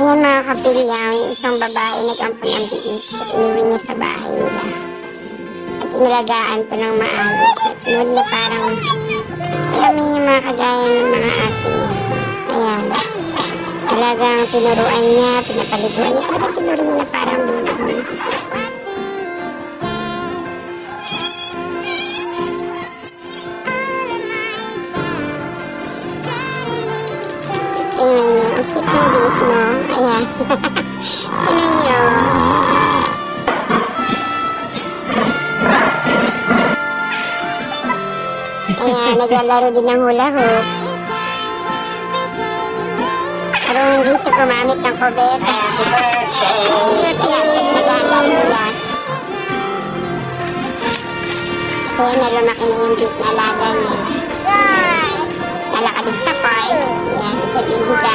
Ayan mga kapilyang, isang babae nag-ampun ang biik at inuwi niya sa bahay nila. At inalagaan to ng maayos. At sunod niya parang kami yung mga kagaya ng mga ate niya. Ayan. Talagang tinuruan niya, pinapaliguan niya. Talagang tinuruan niya na parang baby. Niyo, ang cute ng biik, no? Niyo. Ayan, naglalaro din ng hula hoop. Pero hindi siya gumamit ng kubeta. Cute yan, pag naglalaro nila. Kaya na lumaki na yung big na alaga niya. Nalakad din sa park. Yan, sa bingga.